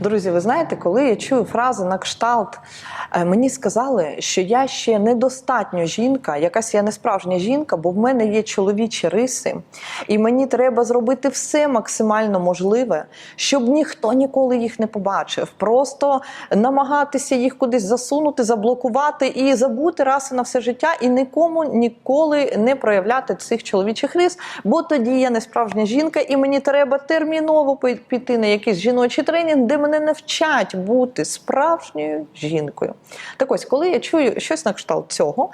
Друзі, ви знаєте, коли я чую фрази на кшталт, е, мені сказали, що я ще недостатньо жінка, якась я не справжня жінка, бо в мене є чоловічі риси, і мені треба зробити все максимально можливе, щоб ніхто ніколи їх не побачив. Просто намагатися їх кудись засунути, заблокувати і забути раз і на все життя, і нікому ніколи не проявляти цих чоловічих рис, бо тоді я не справжня жінка, і мені треба терміново піти на якийсь жіночий тренінг, де мене навчать бути справжньою жінкою. Так ось, коли я чую щось на кшталт цього,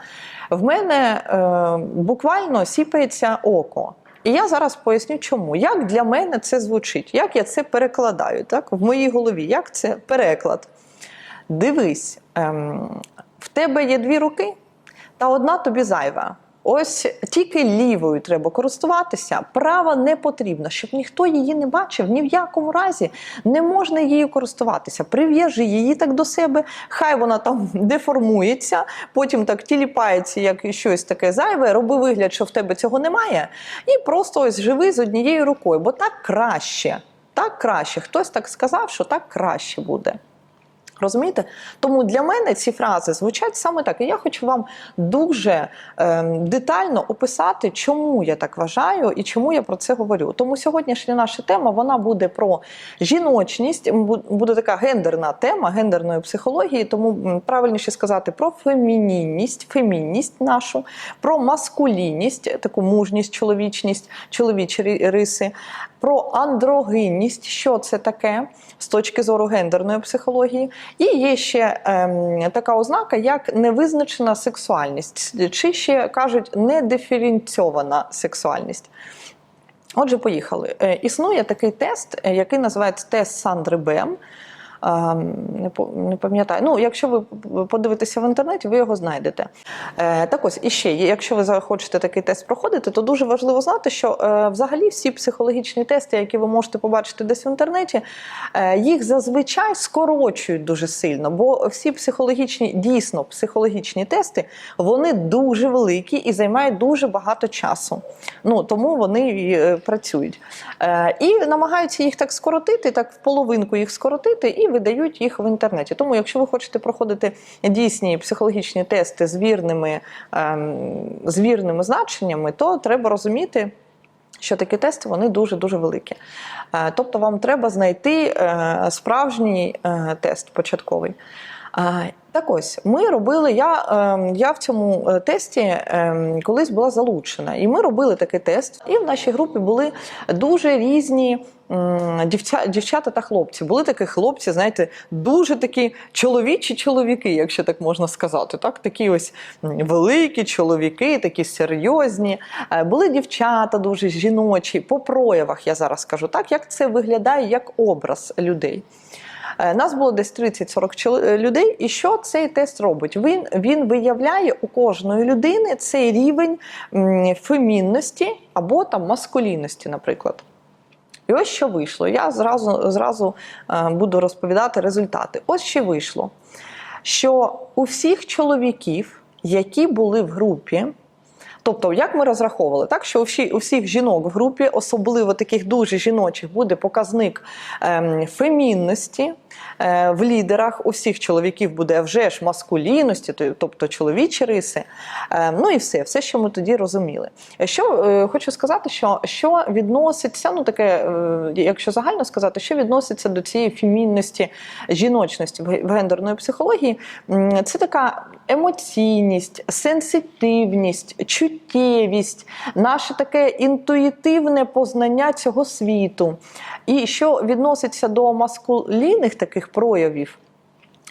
в мене е, буквально сіпається око. І я зараз поясню, чому. Як для мене це звучить, як я це перекладаю так, в моїй голові, як це переклад. Дивись, ем, в тебе є дві руки, та одна тобі зайва. Ось тільки лівою треба користуватися, права не потрібно, щоб ніхто її не бачив. Ні в якому разі не можна її користуватися. Прив'яжи її так до себе, хай вона там деформується, потім так тіліпається, як щось таке зайве. Роби вигляд, що в тебе цього немає, і просто ось живи з однією рукою, бо так краще. Так краще. Хтось так сказав, що так краще буде. Розумієте? Тому для мене ці фрази звучать саме так. І я хочу вам дуже е, детально описати, чому я так вважаю і чому я про це говорю. Тому сьогоднішня наша тема вона буде про жіночність, бу- буде така гендерна тема гендерної психології, тому правильніше сказати про фемінінність, фемінність нашу, про маскулінність, таку мужність, чоловічність, чоловічі риси, про андрогинність, що це таке з точки зору гендерної психології. І є ще ем, така ознака, як невизначена сексуальність, чи ще кажуть недиференцьована сексуальність. Отже, поїхали. Е, Існує такий тест, е, який називається тест Сандри Бем. Не пам'ятаю. Ну, якщо ви подивитеся в інтернеті, ви його знайдете. Е, Так ось, і ще, якщо ви захочете такий тест проходити, то дуже важливо знати, що е, взагалі всі психологічні тести, які ви можете побачити десь в інтернеті, е, їх зазвичай скорочують дуже сильно, бо всі психологічні, дійсно психологічні тести, вони дуже великі і займають дуже багато часу. Ну, тому вони і, працюють. І намагаються їх так скоротити, так в половинку їх скоротити, і видають їх в інтернеті. Тому, якщо ви хочете проходити дійсні психологічні тести з вірними, ем, з вірними значеннями, то треба розуміти. Що такі тести вони дуже дуже великі. Е, Тобто вам треба знайти е, справжній е, тест початковий. Так ось ми робили. Я, е, я в цьому е, тесті е, колись була залучена, і ми робили такий тест. І в нашій групі були дуже різні м, дівча, дівчата та хлопці. Були такі хлопці, знаєте, дуже такі чоловічі чоловіки, якщо так можна сказати. Так, такі ось великі чоловіки, такі серйозні. Е, Були дівчата дуже жіночі. По проявах я зараз скажу так, як це виглядає як образ людей. Е, Нас було десь 30-40 чол- е, людей. І що цей тест робить? Він, він виявляє у кожної людини цей рівень фемінності або там маскулінності, наприклад. І ось що вийшло. Я зразу, зразу е, буду розповідати результати. Ось що вийшло. Що у всіх чоловіків, які були в групі, Тобто, як ми розраховували, так що у всіх жінок в групі, особливо таких дуже жіночих, буде показник ем, фемінності. Е, в лідерах у всіх чоловіків буде вже ж маскулінності, тобто чоловічі риси. Е, ну і все, все, що ми тоді розуміли. Що е, хочу сказати, що, що відноситься, ну таке, якщо загально сказати, що відноситься до цієї фемінності, жіночності в гендерної психології, це така емоційність, сенситивність, чуттєвість, наше таке інтуїтивне познання цього світу. І що відноситься до маскулінних таких проявів.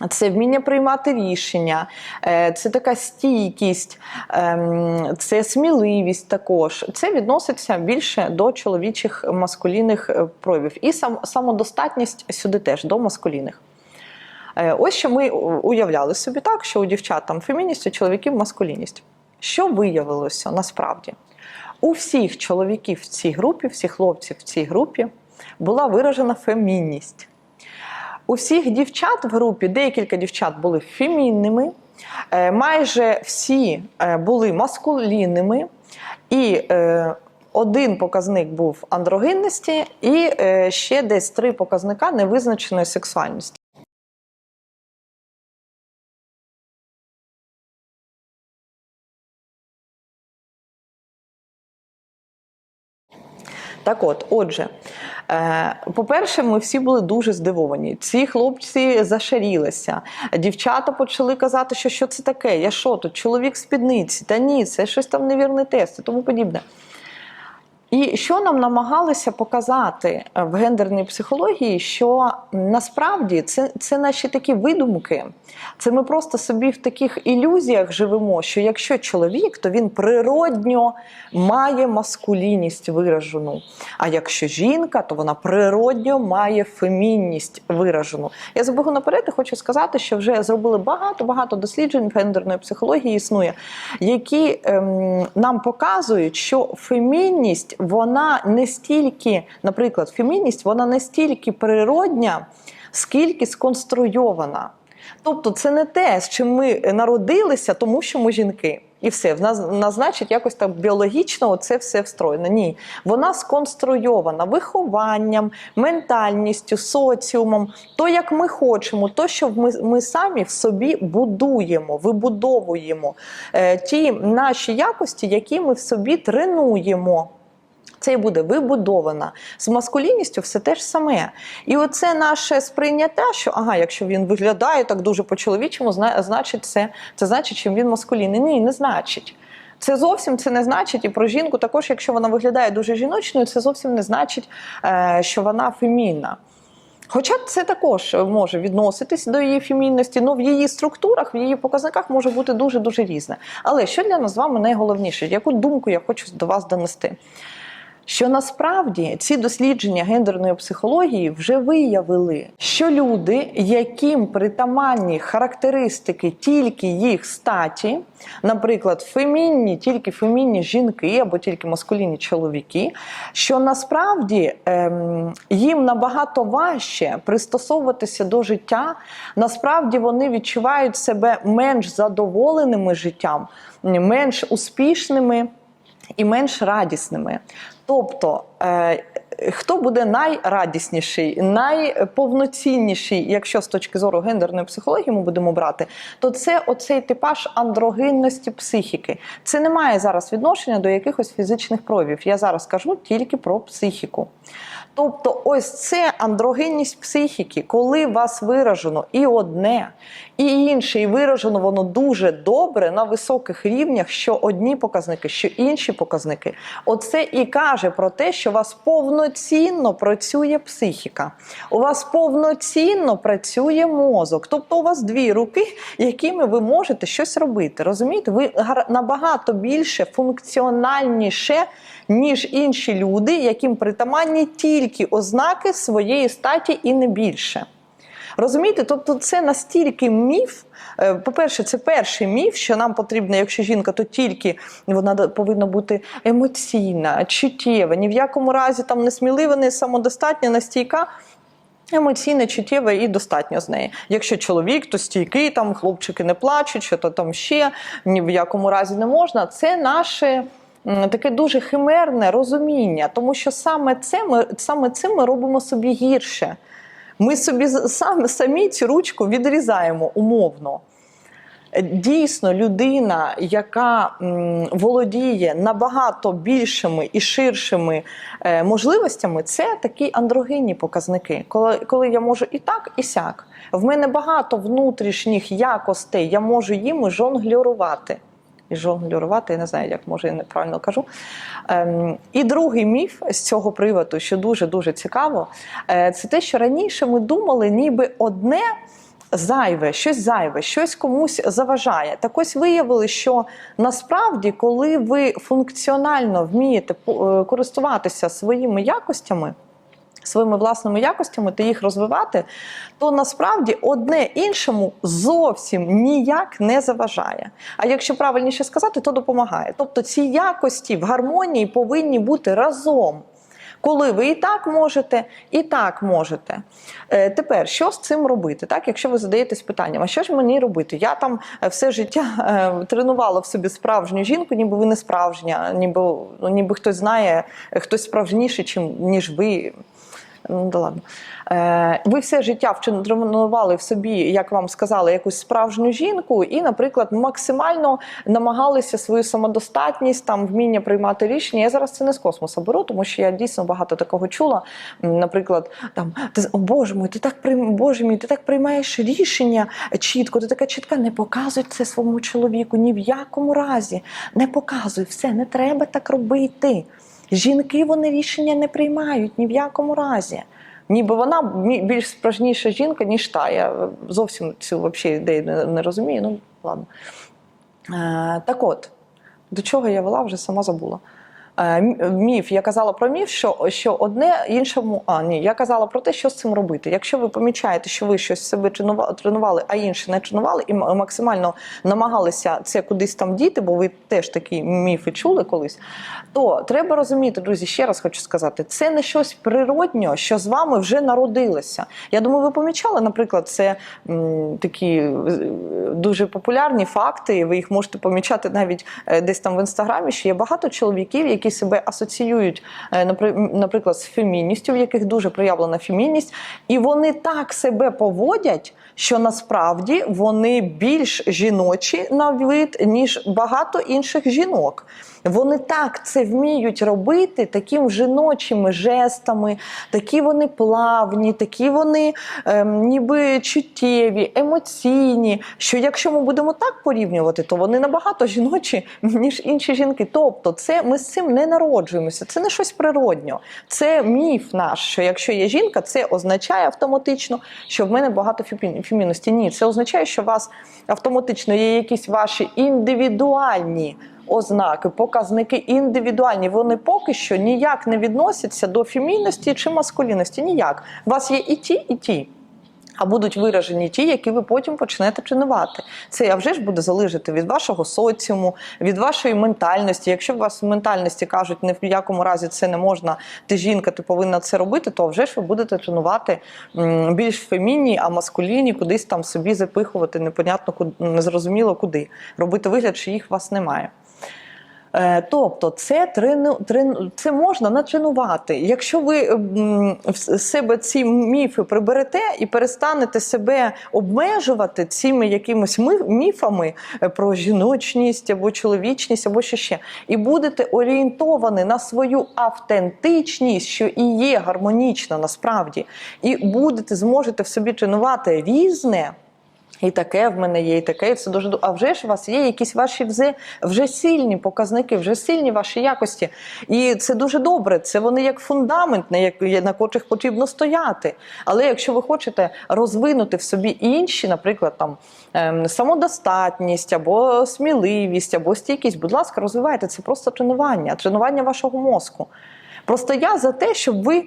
Це вміння приймати рішення, е, це така стійкість, ем, це сміливість також. Це відноситься більше до чоловічих маскулінних е, проявів. І сам, самодостатність сюди теж до маскулінних. Е, Ось що ми уявляли собі так, що у дівчат там фемінність, у чоловіків маскулінність. Що виявилося насправді? У всіх чоловіків в цій групі, всіх хлопців в цій групі була виражена фемінність. У всіх дівчат в групі, декілька дівчат були фемінними, е, майже всі е, були маскулінними, і е, один показник був андрогенності і ще десь три показника невизначеної сексуальності. Так от, отже, по-перше, ми всі були дуже здивовані. Ці хлопці зашарілися. Дівчата почали казати, що що це таке? Я що тут? Чоловік спідниці? Та ні, це щось там невірний тест і тому подібне. І що нам намагалися показати в гендерній психології, що насправді це, це наші такі видумки. Це ми просто собі в таких ілюзіях живемо, що якщо чоловік, то він природньо має маскулінність виражену. А якщо жінка, то вона природньо має фемінність виражену. Я забугу наперед і хочу сказати, що вже зробили багато-багато досліджень гендерної психології існує, які ем, нам показують, що фемінність вона не стільки, наприклад, фемінність, вона не стільки природня, скільки сконструйована. Тобто, це не те, з чим ми народилися, тому що ми жінки. І все, в нас, в нас значить, якось так біологічно це все встроєно. Ні, вона сконструйована вихованням, ментальністю, соціумом, то, як ми хочемо, то, що ми, ми самі в собі будуємо, вибудовуємо е, ті наші якості, які ми в собі тренуємо. Це і буде вибудована з маскулінністю все те ж саме. І оце наше сприйняття, що ага, якщо він виглядає так дуже по-чоловічому, значить це, це значить, що він маскулінний. Ні, не значить. Це зовсім це не значить, і про жінку також, якщо вона виглядає дуже жіночною, це зовсім не значить, е, що вона фемінна. Хоча це також може відноситись до її фемінності, але в її структурах, в її показниках може бути дуже дуже різне. Але що для нас з вами найголовніше? Яку думку я хочу до вас донести? Що насправді ці дослідження гендерної психології вже виявили, що люди, яким притаманні характеристики тільки їх статі, наприклад, фемінні, тільки фемінні жінки або тільки маскулінні чоловіки, що насправді ем, їм набагато важче пристосовуватися до життя, насправді вони відчувають себе менш задоволеними життям, менш успішними і менш радісними. Тобто, е, хто буде найрадісніший, найповноцінніший, якщо з точки зору гендерної психології ми будемо брати, то це оцей типаж андрогинності психіки. Це не має зараз відношення до якихось фізичних проявів. Я зараз кажу тільки про психіку. Тобто, ось це андрогенність психіки, коли вас виражено і одне, і інше, і виражено воно дуже добре на високих рівнях, що одні показники, що інші показники. Оце і каже про те, що у вас повноцінно працює психіка, у вас повноцінно працює мозок. Тобто у вас дві руки, якими ви можете щось робити. Розумієте, ви набагато більше функціональніше, ніж інші люди, яким притаманні тільки ознаки своєї статі і не більше. Розумієте, тобто це настільки міф. Е, По-перше, це перший міф, що нам потрібно, якщо жінка, то тільки вона повинна бути емоційна, чуттєва, ні в якому разі там не смілива, не самодостатня, не стійка. Емоційне, чуттєве і достатньо з неї. Якщо чоловік, то стійкий, там хлопчики не плачуть, що то там ще ні в якому разі не можна. Це наше таке дуже химерне розуміння, тому що саме це ми саме цим ми робимо собі гірше. Ми собі сам, самі цю ручку відрізаємо умовно. Дійсно, людина, яка володіє набагато більшими і ширшими е, можливостями, це такі андрогенні показники. Коли, коли я можу і так, і сяк. В мене багато внутрішніх якостей, я можу їм жонглюрувати. І жонглюрувати, я не знаю, як може я неправильно кажу. Ем, і другий міф з цього приводу, що дуже дуже цікаво, е, це те, що раніше ми думали, ніби одне зайве, щось зайве, щось комусь заважає. Так ось виявили, що насправді, коли ви функціонально вмієте е, користуватися своїми якостями. Своїми власними якостями та їх розвивати, то насправді одне іншому зовсім ніяк не заважає. А якщо правильніше сказати, то допомагає. Тобто ці якості в гармонії повинні бути разом. Коли ви і так можете, і так можете. Е, тепер, що з цим робити? Так, якщо ви задаєтесь питанням, а що ж мені робити? Я там е, все життя е, тренувала в собі справжню жінку, ніби ви не справжня, ніби, ну, ніби хтось знає, хтось справжніший, чим, ніж ви. Ну, да ладно. Е, ви все життя вчин- тренували в собі, як вам сказали, якусь справжню жінку, і, наприклад, максимально намагалися свою самодостатність, там вміння приймати рішення. Я зараз це не з космосу беру, тому що я дійсно багато такого чула. Наприклад, там ти о Боже мій, ти так прийм... Боже мій, ти так приймаєш рішення чітко, ти така чітка. Не показуй це своєму чоловіку ні в якому разі. Не показуй все, не треба так робити. Жінки вони рішення не приймають ні в якому разі. Ніби вона більш справжніша жінка, ніж та. Я зовсім цю вообще ідею не, не розумію. Ну, ладно. Е, так от, до чого я вела, вже сама забула. Е, Міф, я казала про міф, що, що одне іншому. А, ні, я казала про те, що з цим робити. Якщо ви помічаєте, що ви щось себе тренували, а інші не тренували, і максимально намагалися це кудись там діти, бо ви теж такі міфи чули колись, то треба розуміти, друзі, ще раз хочу сказати, це не щось природньо, що з вами вже народилося. Я думаю, ви помічали, наприклад, це м, такі е, дуже популярні факти. Ви їх можете помічати навіть е, десь там в інстаграмі. Що є багато чоловіків, які себе асоціюють, е, наприклад, з фемінністю, в яких дуже проявлена фемінність, і вони так себе поводять, що насправді вони більш жіночі на вид, ніж багато інших жінок. Вони так це вміють робити таким жіночими жестами, такі вони плавні, такі вони ем, ніби чуттєві, емоційні. Що якщо ми будемо так порівнювати, то вони набагато жіночі, ніж інші жінки. Тобто, це ми з цим не народжуємося. Це не щось природньо. Це міф наш. Що якщо є жінка, це означає автоматично, що в мене багато фемі- фемінності. Ні, це означає, що у вас автоматично є якісь ваші індивідуальні ознаки, показники індивідуальні. Вони поки що ніяк не відносяться до фемінності чи маскулінності. Ніяк. У вас є і ті, і ті. А будуть виражені ті, які ви потім почнете тренувати. Це а вже ж буде залежати від вашого соціуму, від вашої ментальності. Якщо у вас в ментальності кажуть, ні в якому разі це не можна, ти жінка, ти повинна це робити, то вже ж ви будете тренувати більш фемінні, а маскулінні кудись там собі запихувати, непонятно незрозуміло куди. Робити вигляд, що їх у вас немає. Е, Тобто це трену, трен, це можна натренувати. Якщо ви в себе ці міфи приберете і перестанете себе обмежувати цими якимось міфами е, про жіночність або чоловічність, або що ще, і будете орієнтовані на свою автентичність, що і є гармонічна насправді, і будете зможете в собі тренувати різне. І таке в мене є, і таке, і це дуже ду- А вже ж у вас є якісь ваші вже, вже сильні показники, вже сильні ваші якості. І це дуже добре. Це вони як фундамент, на, на котрих потрібно стояти. Але якщо ви хочете розвинути в собі інші, наприклад, там ем, самодостатність або сміливість, або стійкість, будь ласка, розвивайте це просто тренування, тренування вашого мозку. Просто я за те, щоб ви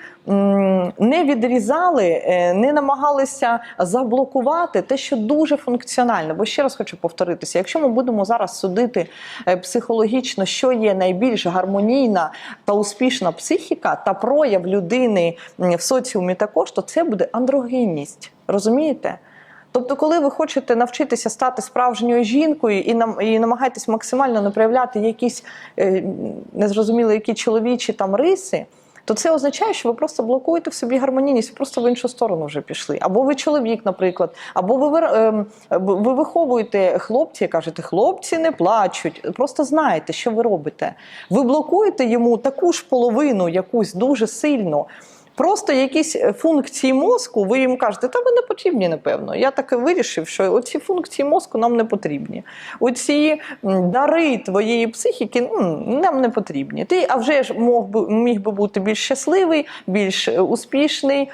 не відрізали, е, не намагалися заблокувати те, що дуже функціонально. Бо ще раз хочу повторитися: якщо ми будемо зараз судити е, психологічно, що є найбільш гармонійна та успішна психіка та прояв людини в соціумі також, то це буде андрогінність. Розумієте? Тобто, коли ви хочете навчитися стати справжньою жінкою і нам і намагаєтесь максимально не проявляти якісь е, незрозуміло, які чоловічі там риси. То це означає, що ви просто блокуєте в собі гармонійність, ви просто в іншу сторону вже пішли. Або ви чоловік, наприклад, або ви, ем, ви виховуєте хлопці, кажете, хлопці не плачуть. Просто знаєте, що ви робите. Ви блокуєте йому таку ж половину, якусь дуже сильно. Просто якісь е, функції мозку, ви їм кажете, та ви не потрібні, напевно. Я так і вирішив, що оці функції мозку нам не потрібні. Оці дари твоєї психіки нам не потрібні. Ти, а вже ж мог би, міг би бути більш щасливий, більш е, успішний.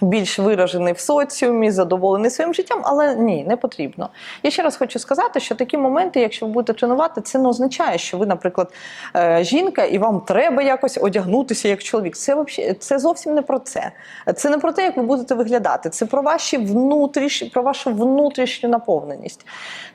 Більш виражений в соціумі, задоволений своїм життям, але ні, не потрібно. Я ще раз хочу сказати, що такі моменти, якщо ви будете тренувати, це не означає, що ви, наприклад, е, жінка, і вам треба якось одягнутися як чоловік. Це це зовсім не про це. Це не про те, як ви будете виглядати. Це про ваші внутрішні, про вашу внутрішню наповненість.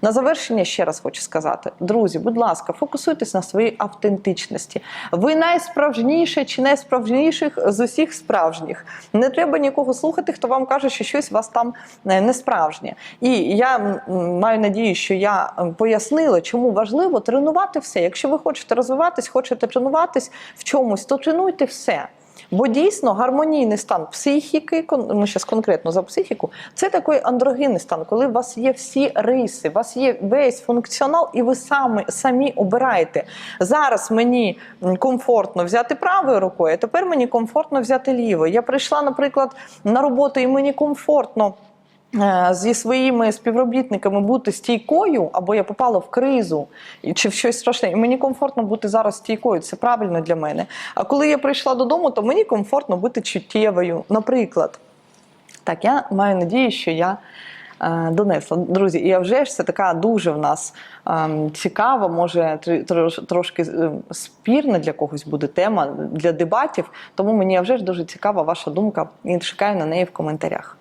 На завершення ще раз хочу сказати, друзі, будь ласка, фокусуйтесь на своїй автентичності. Ви найсправжніше чи найсправжніших з усіх справжніх. Не треба нікого слухати, хто вам каже, що щось у вас там е, не справжнє. І я маю надію, що я пояснила, чому важливо тренувати все. Якщо ви хочете розвиватись, хочете тренуватись в чомусь, то тренуйте все. Бо дійсно гармонійний стан психіки, ми зараз конкретно за психіку, це такий андрогінний стан, коли у вас є всі риси, у вас є весь функціонал, і ви самі, самі обираєте. Зараз мені комфортно взяти правою рукою, а тепер мені комфортно взяти лівою. Я прийшла, наприклад, на роботу, і мені комфортно. Е, Зі своїми співробітниками бути стійкою, або я попала в кризу чи в щось страшне, і мені комфортно бути зараз стійкою. Це правильно для мене. А коли я прийшла додому, то мені комфортно бути чуттєвою, наприклад. Так, я маю надію, що я е, донесла. Друзі, і вже ж це така дуже в нас ем, цікава, може тр- трош- трошки е, спірна для когось буде тема для дебатів. Тому мені вже ж дуже цікава ваша думка і чекаю на неї в коментарях.